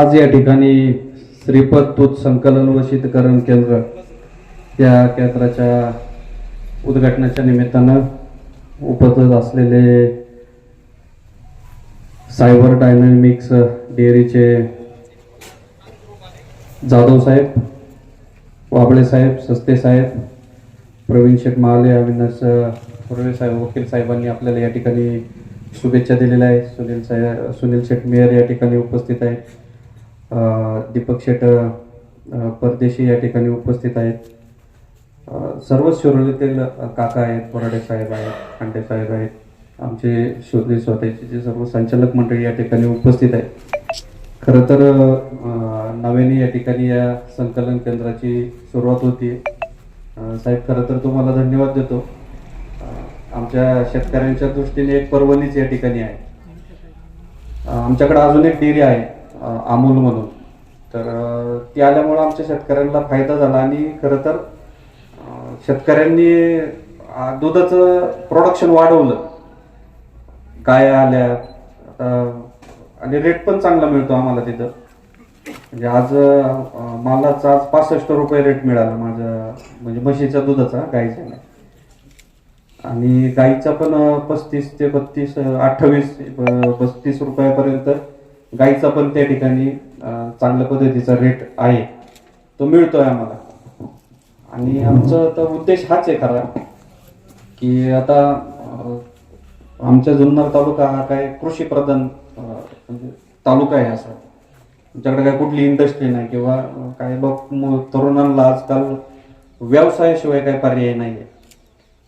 आज या ठिकाणी श्रीपद तूत संकलन व शीतकरण केंद्र या केंद्राच्या उद्घाटनाच्या निमित्तानं उपस्थित असलेले सायबर डायनामिक्स डेअरीचे जाधव साहेब वाबळे साहेब सस्ते साहेब प्रवीण शेठ महाले अविनाश थोरवे साहेब वकील साहेबांनी आपल्याला या ठिकाणी शुभेच्छा दिलेल्या आहेत. सुनील साहेब सुनील शेठ मेयर या ठिकाणी उपस्थित आहेत. दीपक शेट परदेशी या ठिकाणी उपस्थित आहेत. सर्वच सर्व शिरोलीतील काका आहेत बोराडे साहेब आहेत खांडे साहेब आहेत. आमचे शोधे स्वतःचे जे सर्व संचालक मंडळी या ठिकाणी उपस्थित आहेत. खरं तर नव्याने या ठिकाणी या संकलन केंद्राची सुरुवात होती. साहेब खरं तर तुम्हाला धन्यवाद देतो. आमच्या शेतकऱ्यांच्या दृष्टीने एक पर्वणीच या ठिकाणी आहे. आमच्याकडे अजून एक डेअरी आहे. अमूल म्हणून. तर ती आल्यामुळं आमच्या शेतकऱ्यांना फायदा झाला आणि खरं तर शेतकऱ्यांनी दुधाचं प्रोडक्शन वाढवलं. काय आल्या आणि रेट पण चांगला मिळतो आम्हाला तिथं. म्हणजे आज मालाचा आज पासष्ट रुपये रेट मिळाला माझं म्हणजे म्हशीच्या दुधाचा गाईचा. नाही आणि गाईचा पण पस्तीस ते बत्तीस अठ्ठावीस बस्तीस पस्तीस रुपयापर्यंत गाईचा पण त्या ठिकाणी चांगल्या पद्धतीचा रेट आहे. तो मिळतोय आम्हाला. आणि आमचा तर उद्देश हाच आहे खरा की आता आमच्या जुन्नर तालुका हा काय कृषी प्रधान म्हणजे तालुका आहे असा. आमच्याकडे काय कुठली इंडस्ट्री नाही किंवा काय बघ तरुणांना आजकाल व्यवसायाशिवाय काय पर्याय नाही आहे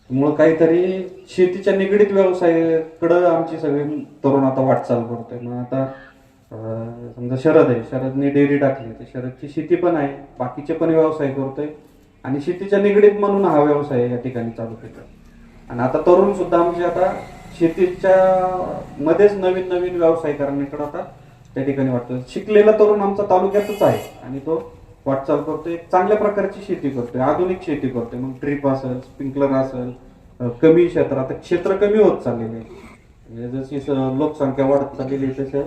त्यामुळं काहीतरी शेतीच्या निगडीत व्यवसायाकडं आमची सगळी तरुण आता वाटचाल करतोय. मग आता समजा शरद आहे शरदने डेअरी टाकली तर शरदची शेती पण आहे बाकीचे पण व्यवसाय करतोय. आणि शेतीच्या निगडीत म्हणून हा व्यवसाय या ठिकाणी चालू केला. आणि आता तरुण सुद्धा आमचे आता शेतीच्या मध्येच नवीन नवीन व्यवसाय करण्याकडे आता त्या ठिकाणी वाटतो शिकलेला तरुण आमचा तालुक्यातच आहे आणि तो वाटचाल करतोय एक चांगल्या प्रकारची शेती करतोय आधुनिक शेती करतोय. मग ड्रीप असेल स्प्रिंकलर असेल कमी क्षेत्र आता क्षेत्र कमी होत चाललेले आहे. म्हणजे जशी लोकसंख्या वाढत चाललेली आहे तसं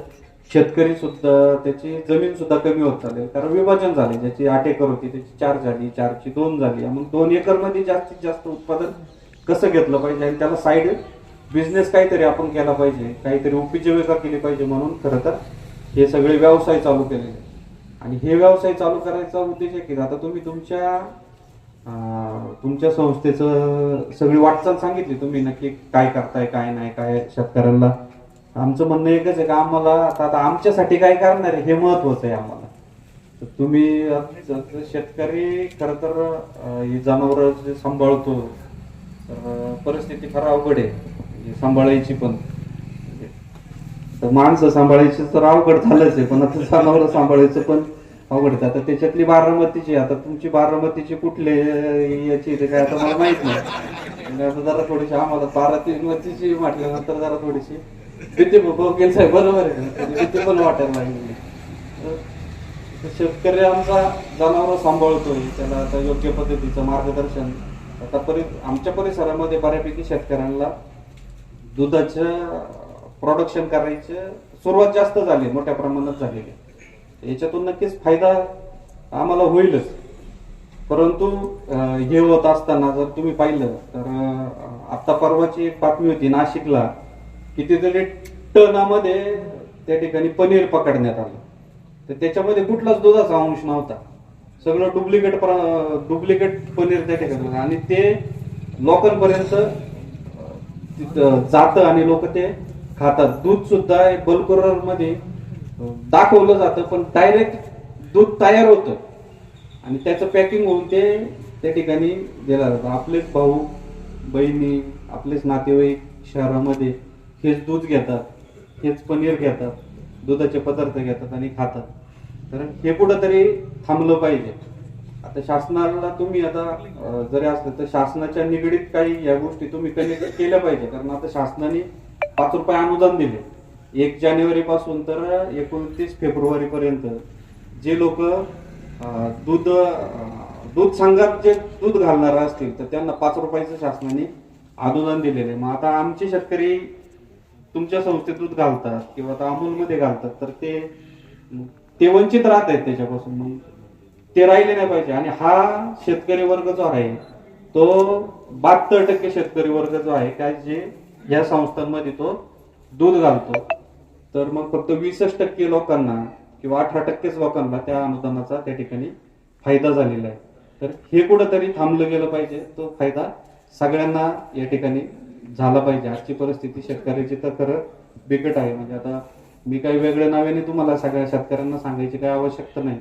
शेतकरी सुद्धा त्याची जमीन सुद्धा कमी होत चालली कारण विभाजन झाले ज्याची आठ एकर होती त्याची चार झाली चारची दोन झाली. मग दोन एकरमध्ये जास्तीत जास्त उत्पादन कसं घेतलं पाहिजे? आणि त्याला साईड बिझनेस काहीतरी आपण केला पाहिजे. काहीतरी उपजीविका केली पाहिजे म्हणून खरं तर हे सगळे व्यवसाय चालू केलेले आणि हे व्यवसाय चालू करायचा उद्देश आहे की आता तुम्ही तुमच्या तुमच्या संस्थेचं सगळी वाटचाल सांगितली. तुम्ही नक्की काय करताय काय नाही काय शेतकऱ्यांना आमचं म्हणणं एकच आहे का आम्हाला आता आमच्यासाठी काय करणार आहे हे महत्वाचं आहे आम्हाला. तर तुम्ही शेतकरी खर तर ही जनावर जे सांभाळतो तर परिस्थिती फार अवघड आहे. सांभाळायची पण. तर माणसं सांभाळायची तर अवघड झालंच आहे पण आता जनावर सांभाळायचं पण अवघड आहे. आता त्याच्यातली बारामतीची आता तुमची बारामतीची कुठले याची ते काय आता मला माहीत नाही. आता जरा थोडीशी आम्हाला बारामतीची म्हटल्यानंतर जरा थोडीशी भीती बघेल साहेब बरोबर आहे. भीती पण वाटायला लागली. तर शेतकरी आमचा जनावर सांभाळतोय त्याला आता योग्य पद्धतीचं मार्गदर्शन. आता परि आमच्या परिसरामध्ये बऱ्यापैकी शेतकऱ्यांना दुधाचं प्रोडक्शन करायचं सुरुवात जास्त झाली मोठ्या प्रमाणात झालेली. याच्यातून नक्कीच फायदा आम्हाला होईलच. परंतु हे होत असताना जर तुम्ही पाहिलं तर आत्ता परवाची एक बातमी होती नाशिकला. कितीतरी टनामध्ये त्या ठिकाणी पनीर पकडण्यात आलं. तर त्याच्यामध्ये कुठलाच दुधाचा अंश नव्हता. सगळं डुप्लिकेट डुप्लिकेट पनीर त्या ठिकाणी आणि ते लोकांपर्यंत तिथं जातं आणि लोक ते खातात. दूध सुद्धा बल्कोररमध्ये दाखवलं जातं पण डायरेक्ट दूध तयार होतं. आणि त्याचं पॅकिंग होऊन ते त्या ठिकाणी दिला जातं. आपलेच भाऊ बहिणी आपलेच नातेवाईक शहरामध्ये हेच दूध घेतात हेच पनीर घेतात दुधाचे पदार्थ घेतात आणि खातात. तर हे कुठंतरी थांबलं पाहिजे. आता शासनाला तुम्ही आता जरी असलं तर शासनाच्या निगडीत काही या गोष्टी तुम्ही कनेक्ट केल्या पाहिजे. कारण आता शासनाने पाच रुपये अनुदान दिले. एक जानेवारी पासून तर एकोणतीस फेब्रुवारी पर्यंत जे लोक दूध दूध संघात जे दूध घालणार असतील तर त्यांना पाच रुपयाचं शासनाने अनुदान दिलेलं मग आता आमचे शेतकरी तुमच्या संस्थेत दूध घालतात किंवा आता अमूलमध्ये घालतात तर ते ते वंचित राहत आहेत त्याच्यापासून. मग ते राहिले नाही पाहिजे. आणि हा शेतकरी वर्ग जो आहे तो बहात्तर टक्के शेतकरी वर्ग जो आहे काय जे या संस्थांमध्ये तो दूध घालतो. तर मग फक्त वीसच टक्के लोकांना किंवा अठरा टक्केच लोकांना त्या अनुदानाचा त्या ठिकाणी फायदा झालेला आहे. तर हे कुठंतरी थांबलं गेलं पाहिजे. तो फायदा सगळ्यांना या ठिकाणी झाला पाहिजे. आजची परिस्थिती शेतकऱ्याची तर खरं बिकट आहे. म्हणजे आता मी काही वेगळ्या नावाने तुम्हाला सगळ्या शेतकऱ्यांना सांगायची काही आवश्यकता नाही.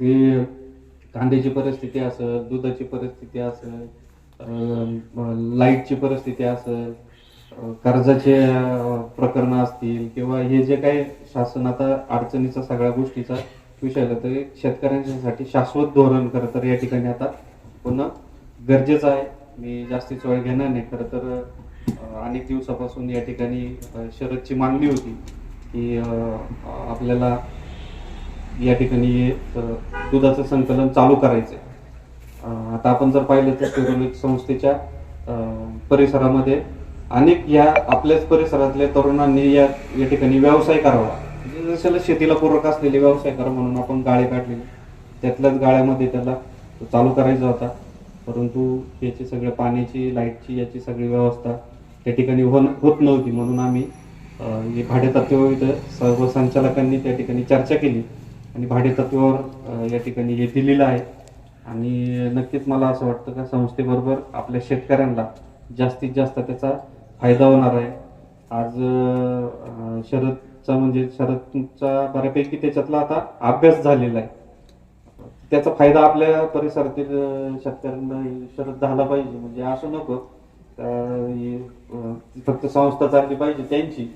की कांद्याची परिस्थिती असेल दुधाची परिस्थिती असेल लाईटची परिस्थिती असेल कर्जाचे प्रकरणं असतील किंवा हे जे काही शासन आता अडचणीचा सगळ्या गोष्टीचा विषय आला तर शेतकऱ्यांच्यासाठी शाश्वत धोरण खरं तर या ठिकाणी आता पुन्हा गरजेचं आहे. मी जास्तीच वेळ घेणार नाही. खरं तर अनेक दिवसापासून या ठिकाणी शरदची मागणी होती की आपल्याला या ठिकाणी दुधाचं संकलन चालू करायचं आता आपण जर पाहिलं तर पेरोलिक संस्थेच्या परिसरामध्ये अनेक या आपल्याच परिसरातल्या तरुणांनी या या ठिकाणी व्यवसाय करावा. म्हणजे जशाला शेतीला पूरक असलेले व्यवसाय करा म्हणून आपण गाळे काढलेले. त्यातल्याच गाळ्यामध्ये त्याला चालू करायचा होता. परंतु याची सगळं पाण्याची लाईटची याची सगळी व्यवस्था त्या ठिकाणी होन होत नव्हती. म्हणून आम्ही हे भाडेतत्व सर्व संचालकांनी त्या ठिकाणी चर्चा केली आणि भाडेतत्वावर या ठिकाणी हे दिलेलं आहे. आणि नक्कीच मला असं वाटतं का संस्थेबरोबर आपल्या शेतकऱ्यांना जास्तीत जास्त त्याचा फायदा होणार आहे. आज शरदचा म्हणजे शरदचा बऱ्यापैकी त्याच्यातला आता अभ्यास झालेला आहे. त्याचा फायदा आपल्या परिसरातील शेतकऱ्यांना शरद झाला पाहिजे. म्हणजे असं नको फक्त संस्था चालली पाहिजे त्यांची.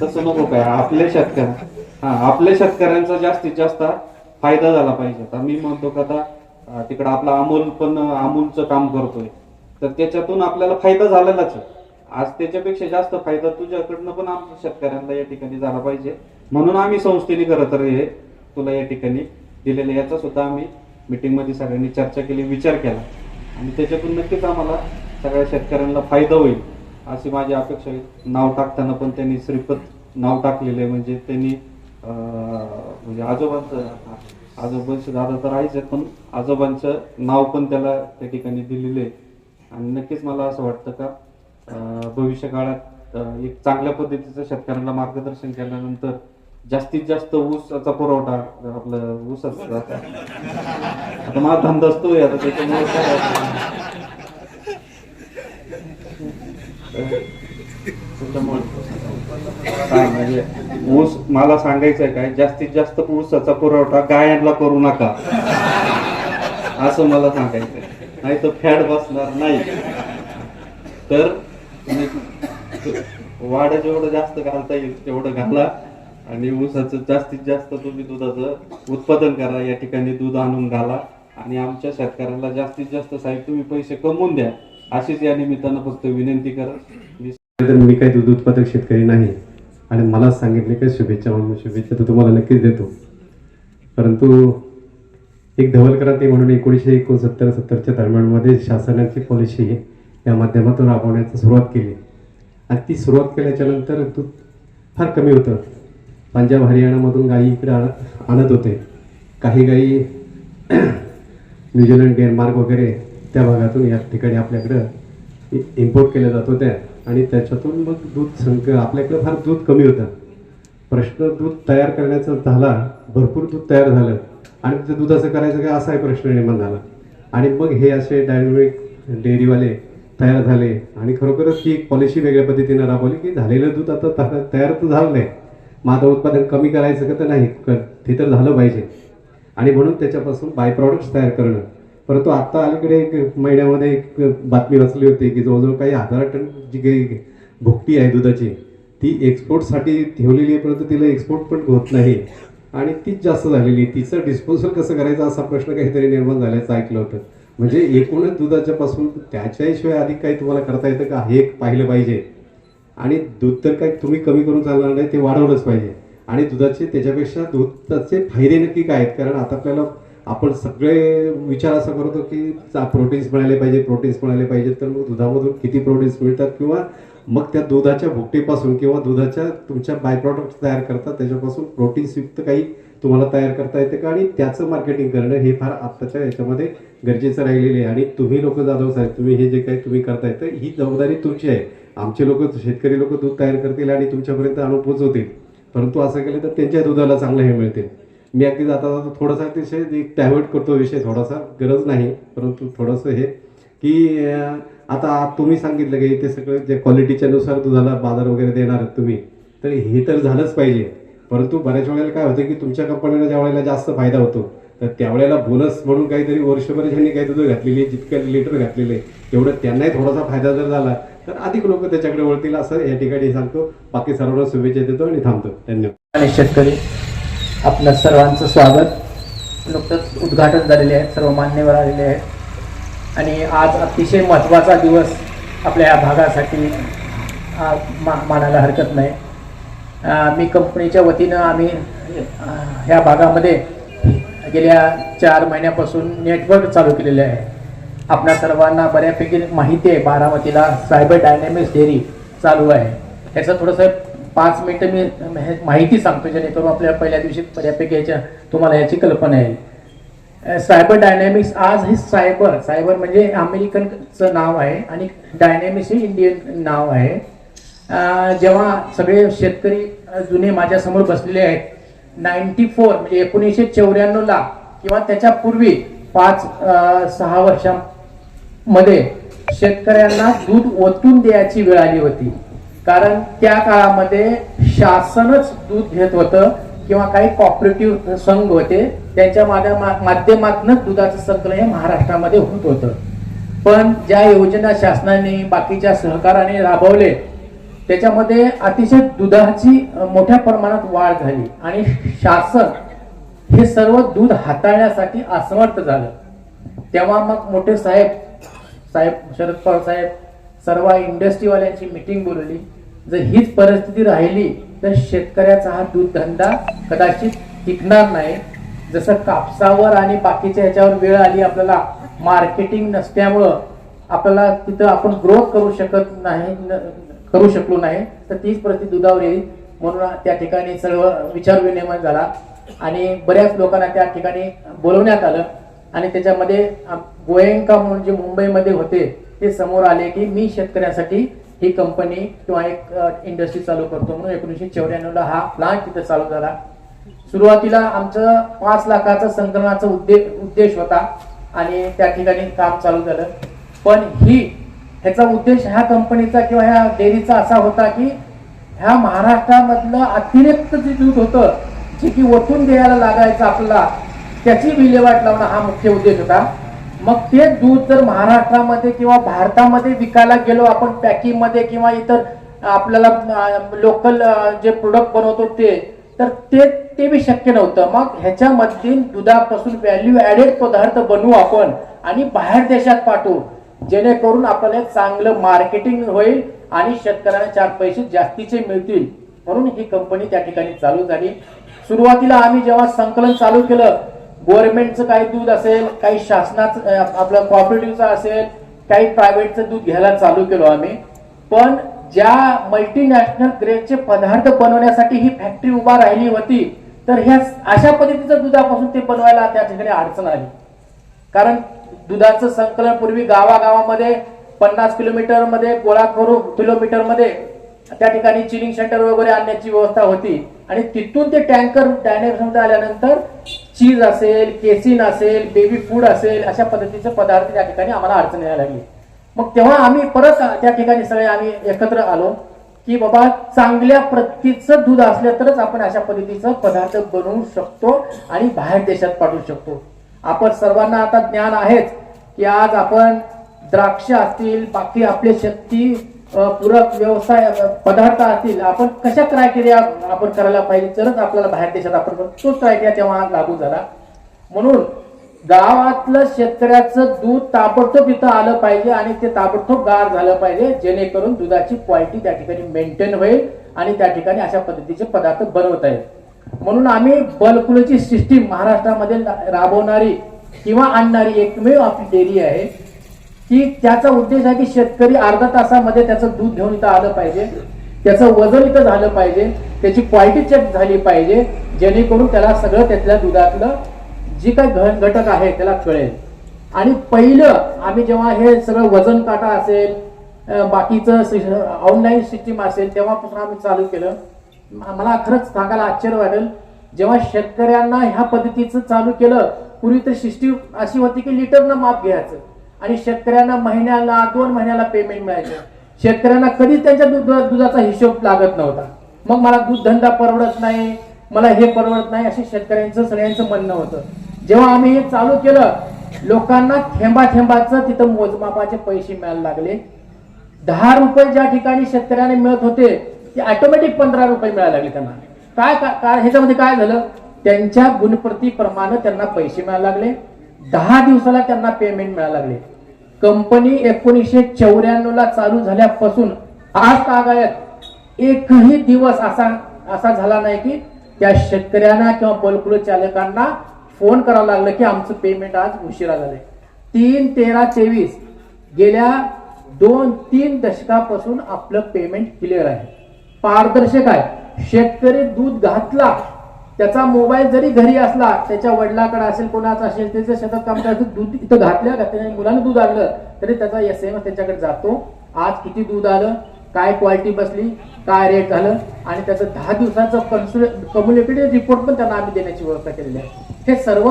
तसं नको काय आपल्या शेतकऱ्या हा आपल्या शेतकऱ्यांचा जास्तीत जास्त फायदा झाला पाहिजे. आता मी म्हणतो का आता तिकडं आपला अमोल पण अमूलचं काम करतोय. तर त्याच्यातून आपल्याला फायदा झालेलाच आहे. आज त्याच्यापेक्षा जास्त फायदा तुझ्याकडनं पण आमच्या शेतकऱ्यांना या ठिकाणी झाला पाहिजे. म्हणून आम्ही संस्थेने खरं तर हे तुला या ठिकाणी. दिलेलं आहे. याचा सुद्धा आम्ही मीटिंगमध्ये सगळ्यांनी चर्चा केली विचार केला. आणि त्याच्यातून नक्कीच आम्हाला सगळ्या शेतकऱ्यांना फायदा होईल अशी माझी अपेक्षा आहे. नाव टाकताना पण त्यांनी श्रीपत नाव टाकलेलं आहे. म्हणजे त्यांनी म्हणजे आजोबांचं आजोबांचे दादा तर आहेच आहेत, पण आजोबांचं नाव पण त्याला त्या ठिकाणी दिलेलं आहे. आणि नक्कीच मला असं वाटतं का भविष्य काळात एक चांगल्या पद्धतीचं शेतकऱ्यांना मार्गदर्शन केल्यानंतर जास्तीत जास्त ऊसाचा पुरवठा आपलं ऊसाचा आता. मला धंदा असतो आता त्याच्यामुळे ऊस मला सांगायचंय काय जास्तीत जास्त ऊसाचा पुरवठा गायांना करू नका. असं मला सांगायचंय नाही तर फॅड बसणार नाही. तर वाढ जेवढं जास्त घालता येईल तेवढं घाला. आणि ऊसाचं जास्तीत जास्त तुम्ही दुधाचं उत्पादन करा या ठिकाणी दूध आणून घाला आणि आमच्या शेतकऱ्याला जास्तीत जास्त साहेब तुम्ही पैसे कमवून द्या अशीच या निमित्तानं फक्त विनंती करा. मी तर मी काही दूध उत्पादक शेतकरी नाही आणि मला सांगितले काही शुभेच्छा म्हणून शुभेच्छा तर तुम्हाला नक्कीच देतो. परंतु एक धवल क्रांती म्हणून एकोणीसशे एकोणसत्तर सत्तरच्या दरम्यानमध्ये शासनाची पॉलिसी या माध्यमातून राबवण्याची सुरुवात केली. आणि ती सुरुवात केल्याच्यानंतर दूध फार कमी होतं. पंजाब हरियाणामधून गायी इकडे आणत आणत होते. काही गायी न्यूझीलंड डेन्मार्क वगैरे त्या भागातून या ठिकाणी आपल्याकडं इम्पोर्ट केल्या जात होत्या. आणि त्याच्यातून मग दूध संक आपल्याकडं फार दूध कमी होतं. प्रश्न दूध तयार करण्याचा झाला. भरपूर दूध तयार झालं. आणि ते दुधाचं करायचं काय? असाही प्रश्न निर्माण झाला. आणि मग हे असे डायनॅमिक डेअरीवाले तयार झाले. आणि खरोखरच ही एक पॉलिसी वेगळ्या पद्धतीनं राबवली की झालेलं दूध आता तयार तर झालं नाही. मग आता उत्पादन कमी करायचं का तर नाही क- ते तर झालं पाहिजे. आणि म्हणून त्याच्यापासून बाय प्रॉडक्ट्स तयार करणं. परंतु आत्ता अलीकडे एक महिन्यामध्ये एक बातमी वाचली होती की जवळजवळ काही हजार टन जी काही भुकटी आहे दुधाची ती एक्सपोर्टसाठी ठेवलेली आहे परंतु तिला एक्सपोर्ट पण होत नाही. आणि तीच जास्त झालेली आहे. तिचं डिस्पोजल कसं करायचं असा प्रश्न काहीतरी निर्माण झाल्याचं ऐकलं होतं. म्हणजे एकूणच दुधाच्यापासून त्याच्याशिवाय अधिक काही तुम्हाला करता येतं का? हे एक पाहिलं पाहिजे. आणि दूध तर काही तुम्ही कमी करून चालणार नाही ते वाढवलंच पाहिजे. आणि दुधाचे त्याच्यापेक्षा दुधाचे फायदे नक्की काय आहेत? कारण आता आपल्याला आपण सगळे विचार असा करतो की प्रोटीन्स मिळाले पाहिजे प्रोटीन्स मिळाले पाहिजे तर मग दुधामधून किती प्रोटीन्स मिळतात? किंवा मग त्या दुधाच्या भुकटीपासून किंवा दुधाच्या तुमच्या बाय प्रॉडक्ट तयार करतात त्याच्यापासून प्रोटीन्स युक्त काही तुम्हाला तयार करता येते का? आणि त्याचं मार्केटिंग करणं हे फार आत्ताच्या याच्यामध्ये गरजेचं राहिलेलं आहे. आणि तुम्ही लोक जाधव साहेब तुम्ही हे जे काही तुम्ही करताय तर ही जबाबदारी तुमची आहे. आमचे लोक शेतकरी लोक दूध तयार करतील आणि तुमच्यापर्यंत आणून पोचवतील. परंतु असं केलं तर त्यांच्या दुधाला चांगलं हे मिळते. मी अगदी जाता जाता थोडासा अतिशय एक डायव्हर्ट करतो विषय थोडासा गरज नाही परंतु थोडंसं हे की आता तुम्ही सांगितलं की ते सगळं जे क्वालिटीच्या नुसार दुधाला बाजार वगैरे देणार तुम्ही तर हे तर झालंच पाहिजे. परंतु बऱ्याच वेळेला काय होतं की तुमच्या कंपनीला ज्या वेळेला जास्त फायदा होतो तर त्यावेळेला बोनस म्हणून काहीतरी वर्षभर ज्यांनी काही दूध घातलेली आहे जितक्या लिटर घातलेले तेवढं त्यांनाही थोडासा फायदा जर झाला तर अधिक लोक त्याच्याकडे वळतील असं या ठिकाणी सांगतो. बाकी सर्वांना शुभेच्छा देतो आणि थांबतो. धन्यवाद. शेतकरी आपलं सर्वांचं स्वागत. नुकतंच उद्घाटन झालेले आहे सर्व मान्यवर आलेले आहेत. आणि आज अतिशय महत्त्वाचा दिवस आपल्या या भागासाठी मा मानायला हरकत नाही. मी कंपनीच्या वतीनं आम्ही ह्या भागामध्ये गेल्या चार महिन्यापासून नेटवर्क चालू केलेले आहे. आपल्या सर्वांना बऱ्यापैकी माहिती आहे बारामतीला सायबर डायनॅमिक्स डेअरी चालू आहे. ह्याचं थोडंसं पाच मिनटं मी हे माहिती सांगतो जेणेकरून आपल्या पहिल्या दिवशी बऱ्यापैकी याच्या तुम्हाला याची कल्पना येईल. सायबर डायनॅमिक्स आज हे सायबर सायबर म्हणजे अमेरिकनचं नाव आहे आणि डायनॅमिक्स हे इंडियन नाव आहे. जेव्हा सगळे शेतकरी जुने माझ्यासमोर बसलेले आहेत नाईन्टी फोर म्हणजे एकोणीसशे चौऱ्याण्णवला किंवा त्याच्या पूर्वी पाच सहा सहा मध्ये शेतकऱ्यांना दूध ओतून द्यायची वेळ आली होती. कारण त्या काळामध्ये शासनच दूध घेत होतं किंवा काही कॉपरेटिव्ह संघ होते त्यांच्या माध्यमा- माध्यमातूनच दुधाचं संकलन हे महाराष्ट्रामध्ये होत होतं. पण ज्या योजना शासनाने बाकीच्या सहकाराने राबवले त्याच्यामध्ये अतिशय दुधाची मोठ्या प्रमाणात वाढ झाली. आणि शासन हे सर्व दूध हाताळण्यासाठी असमर्थ झालं. तेव्हा मग मोठे साहेब साहेब शरद पवार साहेब सर्व इंडस्ट्रीवाल्यांची मिटिंग बोलवली. जर हीच परिस्थिती राहिली तर शेतकऱ्याचा हा दूध धंदा कदाचित टिकणार नाही. जसं कापसावर आणि बाकीच्या ह्याच्यावर वेळ आली आपल्याला मार्केटिंग नसल्यामुळं आपल्याला तिथं आपण ग्रोथ करू शकत नाही करू शकलो नाही तर तीच परिस्थिती दुधावर येईल. म्हणून त्या ठिकाणी सर्व विचार विनिमय झाला. आणि बऱ्याच लोकांना त्या ठिकाणी बोलवण्यात आलं. आणि त्याच्यामध्ये गोयंका म्हणून जे मुंबईमध्ये होते ते समोर आले की मी शेतकऱ्यांसाठी ही कंपनी किंवा एक इंडस्ट्री चालू करतो म्हणून एकोणीसशे चौऱ्याण्णवला हा प्लांट तिथे चालू झाला. सुरुवातीला आमचं पाच लाखाचं संकलनाचा उद्देश उद्देश होता आणि त्या ठिकाणी काम चालू झालं. पण ही ह्याचा उद्देश ह्या कंपनीचा किंवा ह्या डेअरीचा असा होता की ह्या महाराष्ट्रामधलं अतिरिक्त जे दूध होतं जे की ओतून द्यायला लागायचं आपल्याला त्याची विल्हेवाट लावणं हा मुख्य उद्देश होता. मग ते दूध जर महाराष्ट्रामध्ये किंवा भारतामध्ये विकायला गेलो आपण पॅकिंगमध्ये किंवा इतर आपल्याला लोकल जे प्रोडक्ट बनवतो ते तर ते ते बी शक्य नव्हतं. मग ह्याच्यामध्ये दुधापासून व्हॅल्यू ऍडेड पदार्थ बनवू आपण आणि बाहेर देशात पाठवू जेणेकरून आपल्याला एक चांगलं मार्केटिंग होईल आणि शेतकऱ्यांना चार पैसे जास्तीचे मिळतील. म्हणून ही कंपनी त्या ठिकाणी चालू झाली. सुरुवातीला आम्ही जेव्हा संकलन चालू केलं गव्हर्नमेंटचं काही दूध असेल काही शासनाचं आपलं कॉपरेटिव्हचं असेल काही प्रायव्हेटचं दूध घ्यायला चालू केलो आम्ही. पण ज्या मल्टीनॅशनल ग्रेडचे पदार्थ बनवण्यासाठी ही फॅक्टरी उभा राहिली होती तर ह्या अशा पद्धतीचं दुधापासून ते बनवायला त्या ठिकाणी अडचण आली. कारण दुधाचं संकलन पूर्वी गावागावामध्ये पन्नास किलोमीटरमध्ये गोळा करू किलोमीटरमध्ये त्या ठिकाणी चिलिंग सेंटर वगैरे आणण्याची व्यवस्था होती. आणि तिथून ते टँकर डायनेमध्ये आल्यानंतर चीज असेल केसिन असेल बेबी फूड असेल अशा पद्धतीचे पदार्थ त्या ठिकाणी आम्हाला अडचण यायला लागली. मग तेव्हा आम्ही परत त्या ठिकाणी सगळे आम्ही एकत्र आलो की बाबा चांगल्या प्रतीचं दूध असलं तरच आपण अशा पद्धतीचं पदार्थ बनवू शकतो आणि बाहेर देशात पाठवू शकतो. आपण सर्वांना आता ज्ञान आहेच की आज आपण द्राक्ष असतील बाकी आपले शक्ती पूरक व्यवसाय पदार्थ असतील आपण कशा क्रायटेरिया आपण करायला पाहिजे? तरच आपल्याला बाहेर देशात आपण करू. तोच क्रायटेरिया तेव्हा लागू झाला. म्हणून गावातलं शेतकऱ्याचं दूध ताबडतोब इथं आलं पाहिजे आणि ते ताबडतोब गार झालं पाहिजे जेणेकरून दुधाची क्वालिटी त्या ठिकाणी मेंटेन होईल आणि त्या ठिकाणी अशा पद्धतीचे पदार्थ बनवता येईल. म्हणून आम्ही बल्कुलची सिस्टीम महाराष्ट्रामध्ये राबवणारी किंवा आणणारी एकमेव आपली डेअरी आहे. की त्याचा उद्देश आहे की शेतकरी अर्धा तासामध्ये त्याचं दूध घेऊन इथं आलं पाहिजे. त्याचं वजन इथं झालं पाहिजे. त्याची क्वालिटी चेक झाली पाहिजे. जेणेकरून त्याला सगळं त्यातल्या दुधातलं जी काय घ- घटक आहे त्याला कळेल. आणि पहिलं आम्ही जेव्हा हे सगळं वजन काटा असेल बाकीचं ऑनलाईन सिस्टीम असेल तेव्हापासून आम्ही चालू केलं. मला खरंच सांगायला आश्चर्य वाटेल. जेव्हा शेतकऱ्यांना ह्या पद्धतीचं चालू केलं पूर्वी तर सिस्टीम अशी होती की लिटरनं माप घ्यायचं. आणि शेतकऱ्यांना महिन्याला दोन महिन्याला पेमेंट मिळायचं. शेतकऱ्यांना कधीच त्यांच्या दूध दुधाचा हिशोब लागत नव्हता. मग मला दूध धंदा परवडत नाही मला हे परवडत नाही असे शेतकऱ्यांचं सगळ्यांचं म्हणणं होतं. जेव्हा आम्ही हे चालू केलं लोकांना थेंबा थेंबाचं तिथं मोजमापाचे पैसे मिळायला लागले. दहा रुपये ज्या ठिकाणी शेतकऱ्याने मिळत होते ते ऑटोमॅटिक पंधरा रुपये मिळायला लागले त्यांना. काय का- काय ह्याच्यामध्ये काय झालं? त्यांच्या गुणप्रतीप्रमाणे त्यांना पैसे मिळायला लागले. दहा दिवसाला त्यांना पेमेंट मिळायला लागले. कंपनी एकोणीसशे चौऱ्याण्णव ला चालू झाल्यापासून आज तागायत. एकही दिवस असा असा झाला नाही की त्या शेतकऱ्यांना किंवा बलकुल चालकांना फोन करावं लागलं की आमचं पेमेंट आज उशिरा झालंय. तीन तेरा तेवीस गेल्या दोन तीन दशकापासून आपलं पेमेंट क्लिअर आहे. पारदर्शक आहे. शेतकरी दूध घातला त्याचा मोबाईल जरी घरी असला त्याच्या वडिलाकडे असेल कोणाचा असेल त्याचं शेतात काम करायचं दूध इथं घातल्या घातल्या मुलानं दूध आणलं तरी त्याचा एस एम त्याच्याकडे जातो. आज किती दूध आलं काय क्वालिटी बसली काय रेट झालं आणि त्याचं दहा दिवसाचं कम्युनिकेटिव्ह रिपोर्ट पण त्यांना आम्ही देण्याची व्यवस्था केलेली आहे. हे सर्व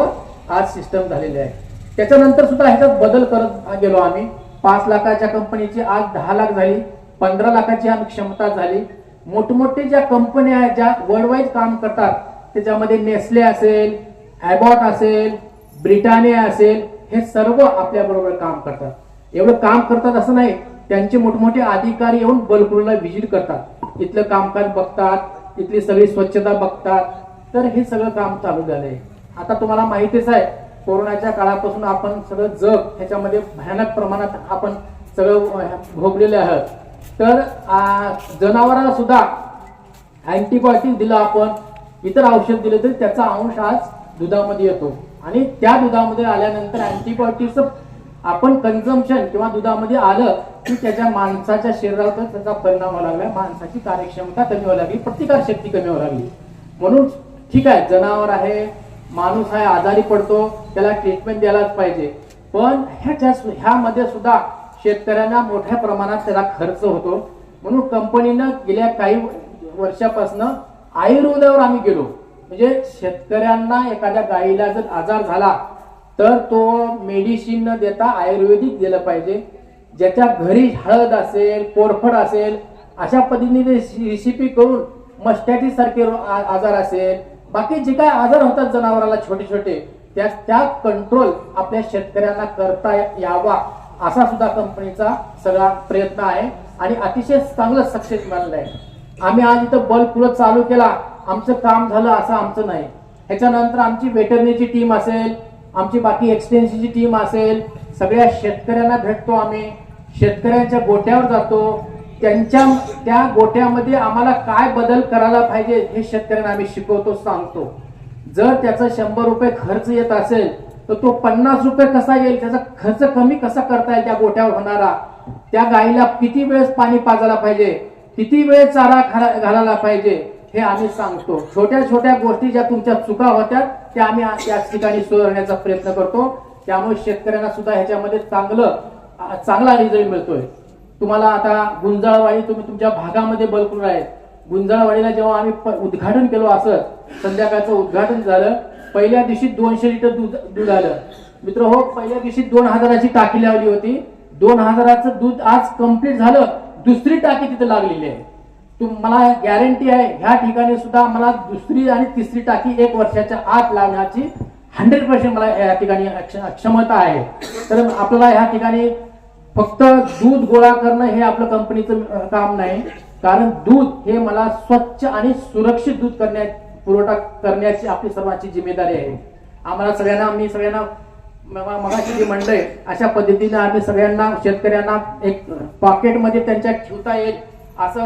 आज सिस्टम झालेले आहे. त्याच्यानंतर सुद्धा ह्याच्यात बदल करत गेलो आम्ही. पाच लाखाच्या कंपनीची आज दहा लाख झाली पंधरा लाखाची आम्ही क्षमता झाली. मोठमोठे ज्या कंपन्या आहेत ज्या वर्ल्ड वाईड काम करतात त्याच्यामध्ये नेस्ले असेल ॲबॉट असेल ब्रिटानिया असेल हे सर्व आपल्याबरोबर काम करतात. एवढं काम करतात असं नाही त्यांचे मोठमोठे अधिकारी येऊन बलपूरला व्हिजिट करतात. इथलं कामकाज बघतात इथली सगळी स्वच्छता बघतात. तर हे सगळं काम चालू झालंय. आता तुम्हाला माहितीच आहे कोरोनाच्या काळापासून आपण सगळं जग ह्याच्यामध्ये भयानक प्रमाणात आपण सगळं भोगलेले आहोत. तर जनावरांना सुद्धा अँटीबायोटिक दिलं आपण. इतर औषध दिलं तरी त्याचा अंश आज दुधामध्ये येतो. आणि त्या दुधामध्ये आल्यानंतर अँटीबायोटिकचं आपण कन्झम्पशन किंवा दुधामध्ये आलं की त्याच्या माणसाच्या शरीरावर त्याचा परिणाम व्हायला लागला. माणसाची कार्यक्षमता कमी व्हायला लागली. प्रतिकार शक्ती कमी व्हायला लागली. म्हणून ठीक आहे जनावर आहे माणूस आहे आजारी पडतो त्याला ट्रीटमेंट द्यायलाच पाहिजे. पण ह्याच्या ह्यामध्ये सुद्धा शेतकऱ्यांना मोठ्या प्रमाणात त्याला खर्च होतो. म्हणून कंपनीनं गेल्या काही वर्षापासून आयुर्वेदावर आम्ही गेलो. म्हणजे शेतकऱ्यांना एखाद्या गायीला जर आजार झाला तर तो मेडिसिन न देता आयुर्वेदिक दिलं पाहिजे. ज्याच्या घरी हळद असेल कोरफड असेल अशा पद्धतीने रेसिपी करून मस्टॅटी सारखे आ- आजार असेल. बाकी जे काय आजार होतात जनावराला छोटे छोटे त्या त्या कंट्रोल आपल्या शेतकऱ्यांना करता यावा असा सुद्धा कंपनीचा सगळा प्रयत्न आहे. आणि अतिशय चांगलं सक्सेस मिळालेलं आहे आम्ही आज इथं बल्ब पुरत चालू केला. आमचं काम झालं असं आमचं नाही. ह्याच्यानंतर आमची वेटरनीची टीम असेल आमची बाकी एक्सटेन्सीची टीम असेल सगळ्या शेतकऱ्यांना भेटतो आम्ही. शेतकऱ्यांच्या गोट्यावर जातो. त्यांच्या त्या गोट्यामध्ये आम्हाला काय बदल करायला पाहिजे हे शेतकऱ्यांना आम्ही शिकवतो सांगतो. जर त्याचा शंभर रुपये खर्च येत असेल तर तो पन्नास रुपये कसा येईल? त्याचा खर्च कमी कसा करता येईल त्या गोट्यावर होणारा? त्या गाईला किती वेळेस पाणी पाजायला पाहिजे? किती वेळ चारा घालायला पाहिजे हे आम्ही सांगतो. छोट्या छोट्या गोष्टी ज्या तुमच्या चुका होत्या त्या आम्ही याच त्याच ठिकाणी सुधारण्याचा प्रयत्न करतो. त्यामुळे शेतकऱ्यांना सुद्धा ह्याच्यामध्ये चांगलं चांगला रिझल्ट मिळतोय. तुम्हाला आता गुंजाळवाडी तुम्ही तुमच्या भागामध्ये बलकून आहे. गुंजाळवाडीला जेव्हा आम्ही प- उद्घाटन केलो असं संध्याकाळचं उद्घाटन झालं पहिल्या दिवशी दोनशे लिटर दूध दूध आलं. मित्र हो पहिल्या दिवशी दोन हजाराची टाकी लावली होती. दोन हजाराचं दूध आज कंप्लीट झालं. दुसरी टाकी तिथे लागलेली आहे. तुम मला गॅरंटी आहे ह्या ठिकाणी सुद्धा मला दुसरी आणि तिसरी टाकी एक वर्षाच्या आत लावण्याची हंड्रेड पर्सेंट मला या ठिकाणी क्षमता आहे. तर आपल्याला ह्या ठिकाणी फक्त दूध गोळा करणं हे आपलं कंपनीचं काम नाही. कारण दूध हे मला स्वच्छ आणि सुरक्षित दूध करण्या पुरवठा करण्याची आपली सर्वांची जिम्मेदारी आहे. आम्हाला सगळ्यांना मी सगळ्यांना मगाशी जी म्हणलंय अशा पद्धतीने आम्ही सगळ्यांना शेतकऱ्यांना एक पॉकेटमध्ये त्यांच्या ठेवता येईल असं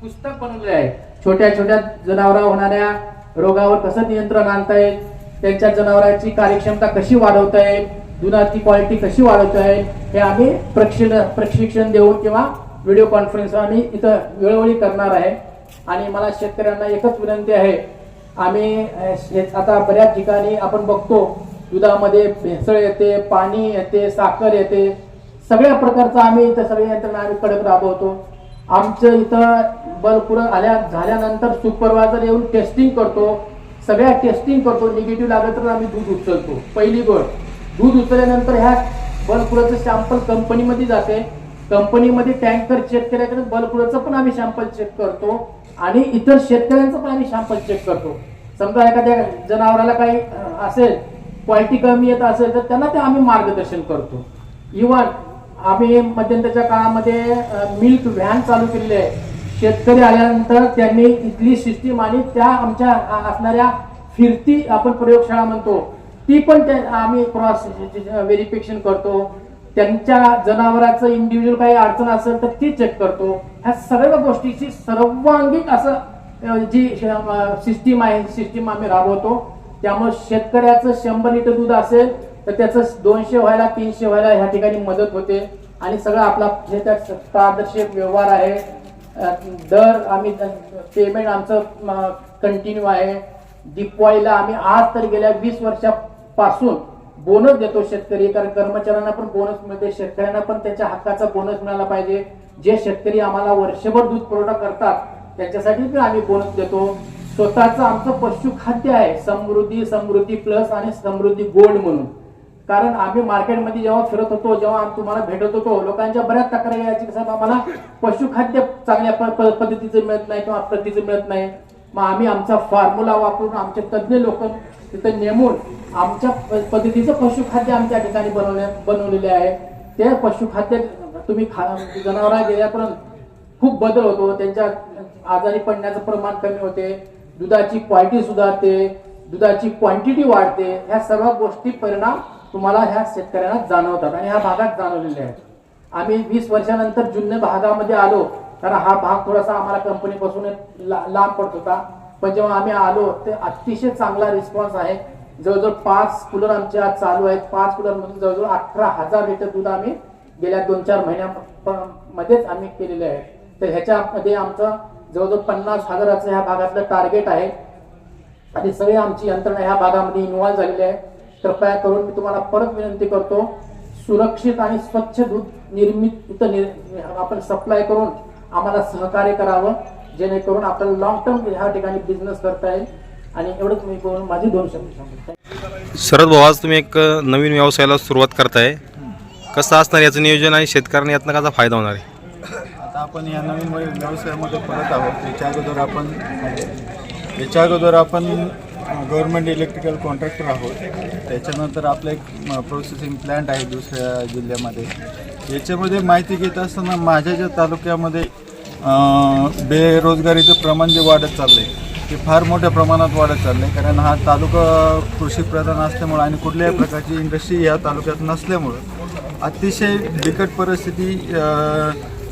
पुस्तक बनवलेलं आहे. छोट्या छोट्या जनावरांवर होणाऱ्या रोगावर कसं नियंत्रण आणता येईल त्यांच्या जनावरांची कार्यक्षमता कशी वाढवता येईल दुधाची क्वालिटी कशी वाढवता येईल हे आम्ही प्रक्षिण प्रशिक्षण देऊन किंवा व्हिडिओ कॉन्फरन्स आम्ही इथं वेळोवेळी करणार आहे. आणि मला शेतकऱ्यांना एकच विनंती आहे आम्ही आता बऱ्याच ठिकाणी आपण बघतो दुधामध्ये भेसळ येते पाणी येते साखर येते. सगळ्या प्रकारचं आम्ही इथं सगळी यंत्रणा आम्ही कडक राबवतो. आमचं इथं बलपुरं आल्या झाल्यानंतर सुपरवायझर येऊन टेस्टिंग करतो. सगळ्या टेस्टिंग करतो. निगेटिव्ह लागलं तर आम्ही दूध उचलतो. पहिली गोष्ट. दूध उचलल्यानंतर ह्या बलपुराचं सॅम्पल कंपनीमध्ये जाते. कंपनीमध्ये टँकर चेक केल्याकडे बलपुराचं पण आम्ही सॅम्पल चेक करतो. आणि इतर शेतकऱ्यांचं पण आम्ही सॅम्पल चेक करतो. समजा एखाद्या जनावराला काही असेल क्वालिटी कमी येत असेल तर त्यांना ते आम्ही मार्गदर्शन करतो. इव्हन आम्ही मध्यंतरच्या काळामध्ये मिल्क व्हॅन चालू केलेली आहे. शेतकरी आल्यानंतर त्यांनी इथली सिस्टीम आणि त्या आमच्या असणाऱ्या फिरती आपण प्रयोगशाळा म्हणतो ती पण त्या- आम्ही क्रॉस व्हेरिफिकेशन करतो. त्यांच्या जनावराचं इंडिव्हिज्युअल काही अडचण असेल तर ती चेक करतो. ह्या सर्व गोष्टीची सर्वांगीण असं जी सिस्टीम आहे सिस्टीम आम्ही राबवतो. त्यामुळे शेतकऱ्याचं शंभर लिटर दूध असेल तर त्याचं दोनशे व्हायला तीनशे व्हायला ह्या ठिकाणी मदत होते. आणि सगळं आपला जे त्यात पारदर्शक व्यवहार आहे. दर आम्ही पेमेंट आमचं कंटिन्यू आहे. दिपवाळीला आम्ही आज तर गेल्या वीस वर्षापासून बोनस देतो शेतकरी कारण कर्मचाऱ्यांना पण बोनस मिळते शेतकऱ्यांना पण त्याच्या हक्काचा बोनस मिळाला पाहिजे. जे शेतकरी आम्हाला वर्षभर दूध पुरवठा करतात त्याच्यासाठी आम्ही बोनस देतो. स्वतःचं आमचं पशुखाद्य आहे समृद्धी समृद्धी प्लस आणि समृद्धी गोल्ड म्हणून. कारण आम्ही मार्केटमध्ये जेव्हा फिरत होतो जेव्हा आम्ही तुम्हाला भेटत होतो लोकांच्या बऱ्याच तक्रारी यायची की साहेब आम्हाला पशुखाद्य चांगल्या प- पद्धतीचं मिळत नाही किंवा प्रतीचं मिळत नाही. मग आम्ही आमचा फॉर्म्युला वापरून आमचे तज्ज्ञ लोक तिथे नेमून आमच्या प- पद्धतीचं पशुखाद्य आमच्या ठिकाणी बनवण्या बनवलेले आहे. ते पशुखाद्य तुम्ही खा जनावरांना गेल्यापर्यंत खूप बदल होतो. त्यांच्या आजारी पडण्याचं प्रमाण कमी होते. दुधाची क्वालिटी सुधारते दुधाची क्वांटिटी वाढते ह्या सर्व गोष्टी परिणाम तुम्हाला ह्या शेतकऱ्यांना जाणवतात आणि ह्या भागात जाणवलेले आहेत. आम्ही वीस वर्षानंतर जुन्या भागामध्ये आलो कारण हा भाग थोडासा आम्हाला कंपनीपासून ला- लांब पडत होता. पण जेव्हा आम्ही आलो ते अतिशय चांगला रिस्पॉन्स आहे. जवळजवळ पाच कूलर आमचे आज चालू आहेत. पाच कूलरमधून जवळजवळ अठरा हजार लिटर दूध आम्ही गेल्या दोन चार महिन्यामध्येच आम्ही केलेले आहे. तर ह्याच्यामध्ये आमचं जवळजवळ पन्नास हजाराचं ह्या भागातलं टार्गेट आहे. आणि सगळी आमची यंत्रणा ह्या भागामध्ये इन्व्हॉल्व झालेली आहे. कृपया करून मी तुम्हाला परत विनंती करतो सुरक्षित आणि स्वच्छ दूध निर्मित आपण सप्लाय करून आम्हाला सहकार्य करावं जेणेकरून आपल्याला लॉंग टर्म ह्या ठिकाणी बिझनेस करता येईल. आणि एवढंच मी करून माझी दोन शब्द सांगतो. शरद भाऊ आज तुम्ही एक नवीन व्यवसायाला सुरुवात करताय. कसं असणार याचं नियोजन आणि शेतकऱ्यांना यातनं कसा फायदा होणार आहे? आपण या नवीन व्यवसायामध्ये परत आहोत. याच्या अगोदर आपण याच्या अगोदर आपण गव्हर्नमेंट इलेक्ट्रिकल कॉन्ट्रॅक्टर आहोत. त्याच्यानंतर आपलं एक प्रोसेसिंग प्लॅन्ट आहे दुसऱ्या जिल्ह्यामध्ये. याच्यामध्ये माहिती घेत असताना माझ्या ज्या तालुक्यामध्ये बेरोजगारीचं प्रमाण जे वाढत चाललं आहे ते फार मोठ्या प्रमाणात वाढत चाललं आहे कारण हा तालुका कृषीप्रधान असल्यामुळं आणि कुठल्याही प्रकारची इंडस्ट्री या तालुक्यात नसल्यामुळं अतिशय बिकट परिस्थिती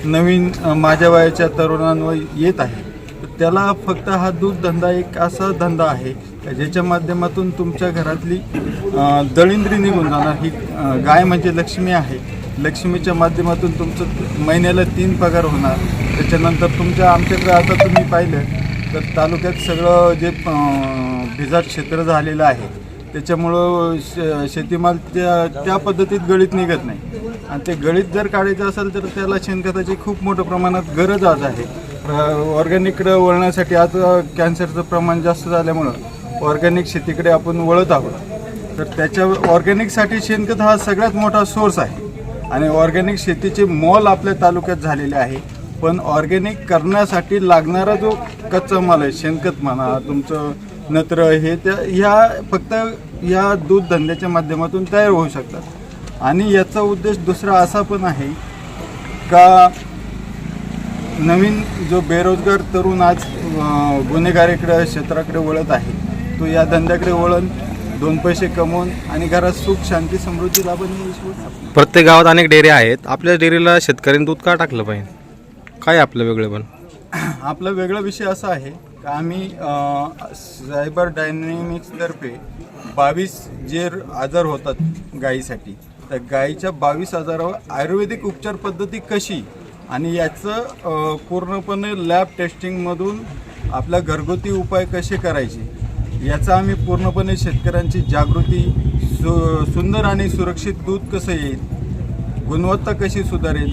नवीन माझ्या वयाच्या तरुणांवर येत आहे. त्याला फक्त हा दूध धंदा एक असा धंदा आहे ज्याच्या माध्यमातून तुमच्या घरातली दळिंद्री निघून जाणार. ही गाय म्हणजे लक्ष्मी आहे. लक्ष्मीच्या माध्यमातून तुमचं महिन्याला तीन पगार होणार. त्याच्यानंतर तुमच्या आमच्याकडे आता तुम्ही पाहिलं तर तालुक्यात सगळं जे भिजाट क्षेत्र झालेलं आहे त्याच्यामुळं श शेतीमाल त्या त्या पद्धतीत गळीत निघत नाही. आणि ते गळीत जर काढायचं असेल तर त्याला शेणखताची खूप मोठ्या प्रमाणात गरज आज आहे. ऑर्गॅनिककडे वळण्यासाठी आज कॅन्सरचं प्रमाण जास्त झाल्यामुळं ऑर्गॅनिक शेतीकडे आपण वळत आहोत. तर त्याच्या ऑर्गॅनिकसाठी शेणखत हा सगळ्यात मोठा सोर्स आहे. आणि ऑर्गॅनिक शेतीचे मॉल आपल्या तालुक्यात झालेले आहे. पण ऑर्गॅनिक करण्यासाठी लागणारा जो कच्चा माल आहे शेणखत म्हणा तुमचं नत्र हे त्या ह्या फक्त ह्या दूध धंद्याच्या माध्यमातून तयार होऊ शकतात. आणि याचा उद्देश दुसरा असा पण आहे का नवीन जो बेरोजगार तरुण आज गुन्हेगारीकडे क्षेत्राकडे वळत आहे तो या धंद्याकडे वळण दोन पैसे कमवून आणि घरात सुख शांती समृद्धी लाभून ही प्रत्येक गावात अनेक डेअरी आहेत. आपल्या डेअरीला शेतकऱ्यांनी दूध का टाकलं पाहिजे? काय आपलं वेगळे पण आपला वेगळा विषय असा आहे आम्ही सायबर डायनॅमिक्सतर्फे बावीस जे आजार होतात गायीसाठी तर गायीच्या बावीस आजारावर आयुर्वेदिक उपचार पद्धती कशी? आणि याचं पूर्णपणे लॅब टेस्टिंगमधून आपल्या घरगुती उपाय कसे करायचे? याचा आम्ही पूर्णपणे शेतकऱ्यांची जागृती सु सुंदर आणि सुरक्षित दूध कसं येईल गुणवत्ता कशी सुधारेल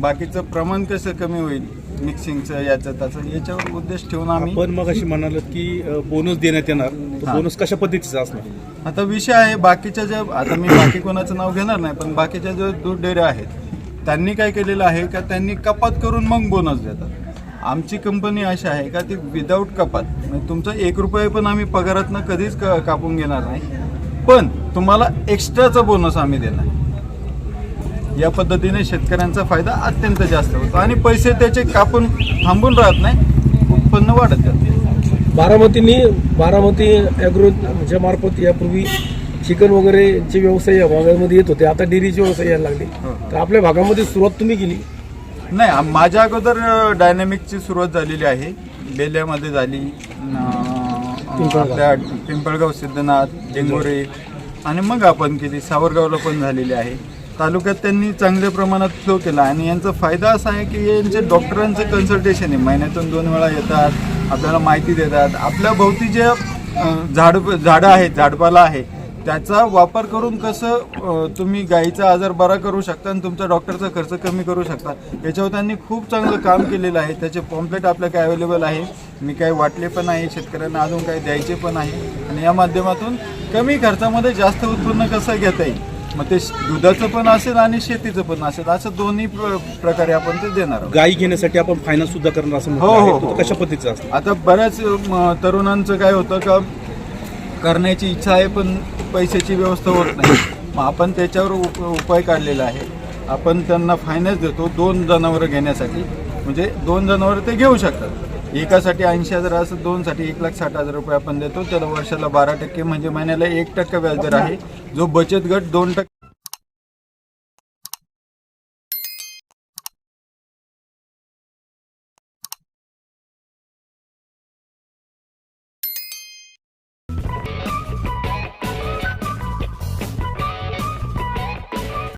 बाकीचं प्रमाण कसं कमी होईल मिक्सिंगचं याचं त्याचं याच्यावर उद्देश ठेवून आम्ही पण मग अशी म्हणाल की बोनस देण्यात येणार. तो. बोनस कशा पद्धतीचा असणार? आता विषय आहे बाकीच्या ज्या आता मी बाकी कोणाचं नाव घेणार नाही पण बाकीच्या ज्या दूध डेअऱ्या आहेत त्यांनी काय केलेलं आहे का त्यांनी कपात करून मग बोनस देतात. आमची कंपनी अशी आहे का ती विदाऊट कपात. म्हणजे तुमचा एक रुपये पण आम्ही पगारातनं कधीच क- कापून घेणार नाही. पण तुम्हाला एक्स्ट्राचा बोनस आम्ही देणार. या पद्धतीने शेतकऱ्यांचा फायदा अत्यंत जास्त होतो. आणि पैसे त्याचे कापून थांबून राहत नाही उत्पन्न वाढत जाते. बारामतीनी बारामती ॲग्रोच्या मार्फत यापूर्वी चिकन वगैरेचे व्यवसाय या भागामध्ये येत होते. आता डेअरीचे व्यवसाय यायला लागले. तर आपल्या भागामध्ये सुरुवात तुम्ही केली? नाही माझ्या अगोदर डायनॅमिकची सुरुवात झालेली आहे. बेल्यामध्ये झाली आपल्या पिंपळगाव सिद्धनाथ डेंगोरे आणि मग आपण केली सावरगावला पण झालेली आहे. तालुक्यात त्यांनी चांगल्या प्रमाणात फ्लो केला. आणि यांचा फायदा असा आहे की यांचे डॉक्टरांचं कन्सल्टेशन आहे. महिन्यातून दोन वेळा येतात आपल्याला माहिती देतात. आपल्या भोवती जे झाड झाडं आहेत झाडपाला आहे त्याचा वापर करून कसं तुम्ही गायीचा आजार बरा करू शकता आणि तुमचा डॉक्टरचा खर्च कमी करू शकता. याच्यावर त्यांनी खूप चांगलं काम केलेलं आहे. त्याचे पॉम्पलेट आपल्याकडे अवेलेबल आहे? मी काही वाटले पण आहे. शेतकऱ्यांना अजून काही द्यायचे पण आहे. आणि या माध्यमातून कमी खर्चामध्ये जास्त उत्पन्न कसं घेता येईल? मग ते दुधाचं पण असेल आणि शेतीचं पण असेल असं दोन्ही प्र- प्रकारे आपण ते देणार आहोत. गायी घेण्यासाठी आपण फायनान्स सुद्धा करणार असं हो, आहे. हो, तो हो. कशा पद्धतीचा असणार आता बऱ्याच म, तरुणांचं काय होतं का करण्याची इच्छा आहे पण पैशाची व्यवस्था होत नाही. मग आपण त्याच्यावर उप उपाय काढलेला आहे. आपण त्यांना फायनान्स देतो दोन जनावरं घेण्यासाठी. म्हणजे दोन जनावरं ते घेऊ शकतात. एकासाठी ऐंशी हजार असं दोनसाठी एक लाख साठ हजार रुपये आपण देतो. त्याला वर्षाला बारा टक्के म्हणजे महिन्याला एक टक्का व्याजदर आहे. जो बचत गट दोन टक्के